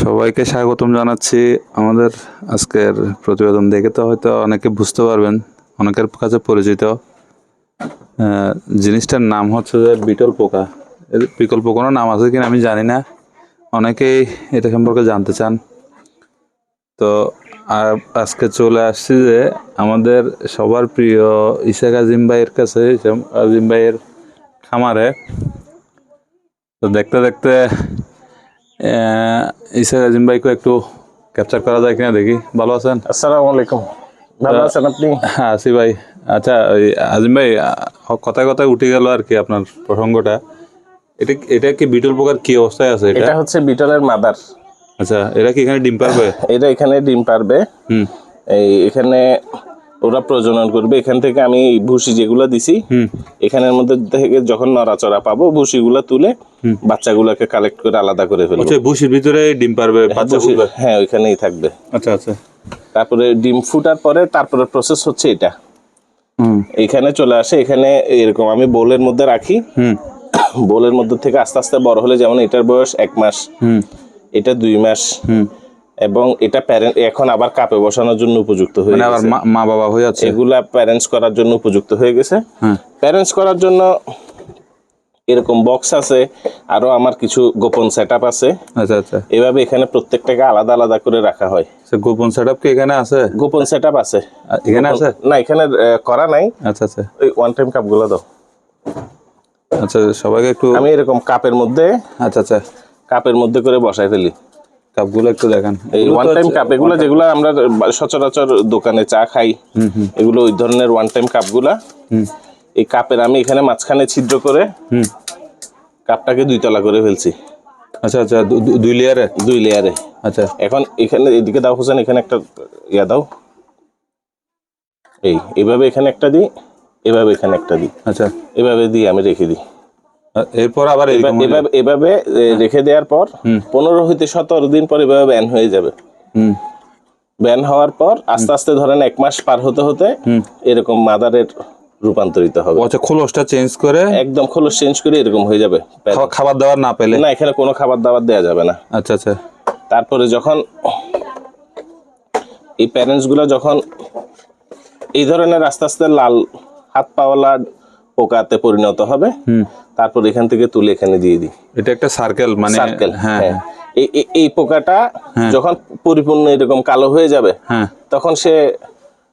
সবাইকে স্বাগতম জানাচ্ছি। আমাদের আজকের প্রতিবেদন দেখে তো হয়তো অনেকে বুঝতে পারবেন, অনেকের কাছে পরিচিত। জিনিসটার নাম হচ্ছে যে বিটল পোকা। এর বিকল্প কোনো নাম আছে কিনা আমি জানি না। অনেকেই এটা সম্পর্কে জানতে চান। তো আর আজকে চলে আসছি যে আমাদের সবার প্রিয় ইসাক আজিম ভাইয়ের কাছে আজিম ভাইয়ের খামারে। তো দেখতে দেখতে ইসাক আজিম ভাইকে একটু ক্যাপচার করা যায় কিনা দেখি। ভালো আছেন? আসসালামু আলাইকুম ভালো আছেন আপনি? হ্যাঁ আসি ভাই। আচ্ছা ওই আজিম ভাই কথায় কথায় উঠে গেল আর কি আপনার প্রসঙ্গটা। এটা এটা কি বিটল পোকার কি অবস্থায় আছে এটা? এটা হচ্ছে বিটলের মাদার। আচ্ছা এরা কি এখানে ডিম পারবে? এটা এখানে ডিম পারবে। হুম। এই এখানে ওরা প্রজনন করবে। এখান থেকে আমি এই ভুসি যেগুলো দিছি হুম। এখানের মধ্যে থেকে যখন নড়াচড়া পাবো ভুসিগুলো তুলে বাচ্চাগুলোকে কালেক্ট করে আলাদা করে ফেলব। আচ্ছা ভুসির ভিতরে ডিম পারবে ফুটবে? হ্যাঁ ওইখানেই থাকবে। আচ্ছা আচ্ছা। তারপরে ডিম ফুটার পরে তারপরে প্রসেস হচ্ছে এটা। হুম। এখানে চলে আসে এখানে এরকম আমি বোলের মধ্যে রাখি। হুম। বোলের মধ্যে থেকে আস্তে আস্তে বড় হলে যেমন এটার বয়স এক মাস হুম। এটা দুই মাস। হুম। এবং এটা প্যারেন্ট এখন আবার কাপে বসানোর জন্য উপযুক্ত হয়ে মানে আবার মা- বাবা হয়ে যাচ্ছে। এগুলা প্যারেন্টস করার জন্য উপযুক্ত হয়ে গেছে। হ্যাঁ। প্যারেন্টস করার জন্য এরকম বক্স আছে আরও আমার কিছু গোপন সেটআপ আছে। আচ্ছা আচ্ছা। এভাবে এখানে প্রত্যেকটাকে আলাদা আলাদা করে রাখা হয়। সে গোপন সেট কি এখানে আছে? গোপন সেটআপ আছে। এখানে আছে? না এখানে করা নাই। আচ্ছা আচ্ছা। ওই ওয়ান টাইম কাপগুলো দাও। আচ্ছা সবাইকে একটু আমি এরকম কাপের মধ্যে আচ্ছা আচ্ছা। কাপের মধ্যে করে বসাই ফেলি। কাপগুলো একটু দেখান। এই ওয়ান টাইম কাপ এগুলো যেগুলো আমরা সচরাচর দোকানে চা খাই এগুলো ওই ধরনের ওয়ান টাইম কাপগুলা হুম। এই কাপের আমি এখানে মাঝখানে ছিদ্র করে হুম। কাপটাকে দুই তলা করে ফেলছি। আচ্ছা আচ্ছা দুই লেয়ারে দুই লেয়ারে আচ্ছা। এখন এখানে এদিকে দাও হোসেন এখানে একটা ইয়া দাও। এই এভাবে এখানে একটা দিই এভাবে এখানে একটা দিই। আচ্ছা। এভাবে দিয়ে আমি রেখে দিই। এরপর আবার হয়ে- এভাবে এভাবে রেখে দেওয়ার পর পনেরো হইতে সতেরো দিন পর এভাবে ব্যান হয়ে যাবে। হুম। ব্যান হওয়ার পর আস্তে আস্তে ধরেন এক মাস পার হতে হতে এরকম মাদারের রূপান্তরিত হবে। আচ্ছা খোলসটা চেঞ্জ করে একদম খোলস চেঞ্জ করে এরকম হয়ে যাবে। খাবার দাবার না পেলে? না এখানে কোনো খাবার দাবার দেওয়া যাবে না। আচ্ছা আচ্ছা। তারপরে যখন এই প্যারেন্টসগুলো যখন এই ধরনের আস্তে আস্তে লাল হাত পাওয়ালা পোকাতে পরিণত হবে তারপর এখান থেকে তুলে এখানে দিয়ে দিই। এটা একটা সার্কেল মানে সার্কেল হ্যাঁ। হ্যাঁ। এই- পোকাটা যখন পরিপূর্ণ এরকম কালো হয়ে যাবে হ্যাঁ। তখন সে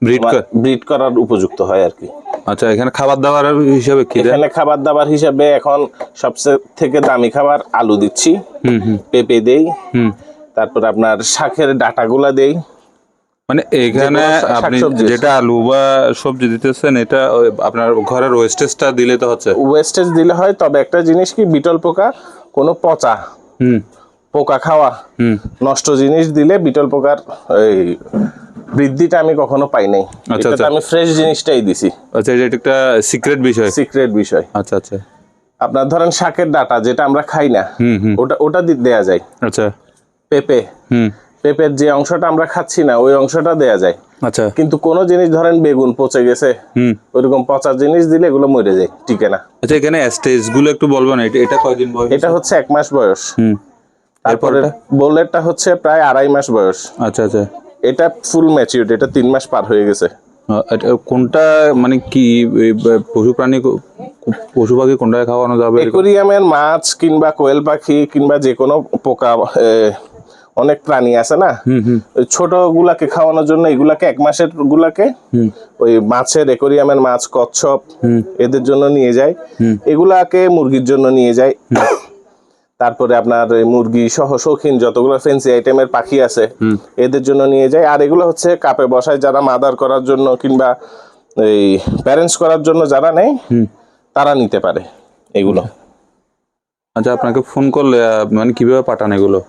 ব্রিড ব্রিড করার উপযুক্ত হয় আর কি। আচ্ছা এখানে খাবার দাবার হিসাবে কি এখানে খাবার দাবার হিসাবে এখন সবচেয়ে থেকে দামি খাবার আলু দিচ্ছি হুম হুম। পেঁপে দেই হুম। তারপর আপনার শাকের ডাটাগুলা দেই মানে এখানে আপনি। যেটা আলু বা সবজি দিতেছেন এটা আপনার ঘরের ওয়েস্টেজটা দিলে তো হচ্ছে। ওয়েস্টেজ দিলে হয় তবে একটা জিনিস কি বিটল পোকা কোনো পচা হুম। পোকা খাওয়া হুম। নষ্ট জিনিস দিলে বিটল পোকার এই বৃদ্ধিটা আমি কখনো পাই নাই। আচ্ছা, আচ্ছা। আমি ফ্রেশ জিনিসটাই দিছি। আচ্ছা এটা একটা সিক্রেট বিষয়। সিক্রেট বিষয়। আচ্ছা আচ্ছা। আপনার ধরেন শাকের ডাটা যেটা আমরা খাই না ওটা ওটা দেয়া যায়। আচ্ছা। পেঁপে। হুম। পেঁপের যে অংশটা আমরা খাচ্ছি না ওই অংশটা দেয়া যায়। আচ্ছা। কিন্তু কোনো জিনিস ধরেন বেগুন পচে গেছে হুম। ওইরকম পচা জিনিস দিলে এগুলো মরে যায় টিকে না। আচ্ছা এখানে স্টেজগুলো একটু বলবেন এটা এটা কয়দিন বয়স? এটা হচ্ছে এক মাস বয়স। হুম। তারপরে বোলেরটা হচ্ছে প্রায় আড়াই মাস বয়স। আচ্ছা আচ্ছা। এটা ফুল ম্যাচিউড এটা তিন মাস পার হয়ে গেছে। এটা কোনটা মানে কি পশু প্রাণী পশু পাখি কোনটা খাওয়ানো যাবে? একুরিয়ামের মাছ কিংবা কোয়েল পাখি কিংবা যে কোনো পোকা অনেক প্রাণী আছে না? হুম হুম। ওই ছোট গুলাকে খাওয়ানোর জন্য এগুলাকে এক মাসের গুলাকে ওই মাছের একুরিয়ামের মাছ কচ্ছপ এদের জন্য নিয়ে যায়। এগুলাকে মুরগির জন্য নিয়ে যায়। তারপরে আপনার মুরগি সহ শৌখিন যতগুলো ফেন্সি আইটেমের পাখি আছে এদের জন্য নিয়ে যায়। আর এগুলো হচ্ছে কাপে বসায় যারা মাদার করার জন্য কিংবা এই প্যারেন্টস করার জন্য যারা নেয় তারা নিতে পারে এগুলো। আচ্ছা আপনাকে ফোন করলে মানে কীভাবে পাঠান এগুলো?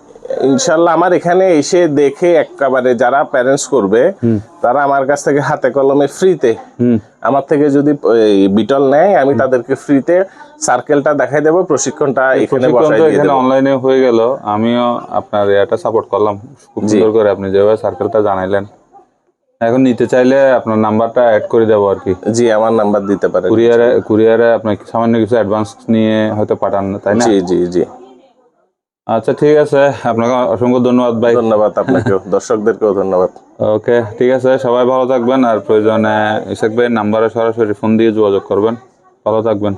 ইনশাল্লাহ আমার এখানে এসে দেখে একেবারে যারা প্যারেন্টস করবে তারা আমার কাছ থেকে হাতে কলমে ফ্রিতে হুম। আমার থেকে যদি বিটল নেয় আমি তাদেরকে ফ্রিতে সার্কেলটা দেখাই দেবো প্রশিক্ষণটা এখানে প্রশিক্ষণ বসাই দিয়ে এখানে দেবো। অনলাইনে হয়ে গেল। আমিও আপনার এটা সাপোর্ট করলাম। খুব সুন্দর করে আপনি যেভাবে সার্কেলটা জানাইলেন। এখন নিতে চাইলে আপনার নাম্বারটা অ্যাড করে দেবো আর কি। জি আমার নাম্বার দিতে পারেন। কুরিয়ারে কুরিয়ারে আপনার সামান্য কিছু অ্যাডভান্স নিয়ে হয়তো পাঠান তাই না? জি জি জি। আচ্ছা ঠিক আছে। আপনাকে অসংখ্য ধন্যবাদ ভাই। ধন্যবাদ আপনাকেও। দর্শকদেরকেও ধন্যবাদ। ওকে ঠিক আছে। সবাই ভালো থাকবেন আর প্রয়োজনে ইসাক ভাইয়ের নাম্বারে সরাসরি ফোন দিয়ে যোগাযোগ করবেন। ভালো থাকবেন।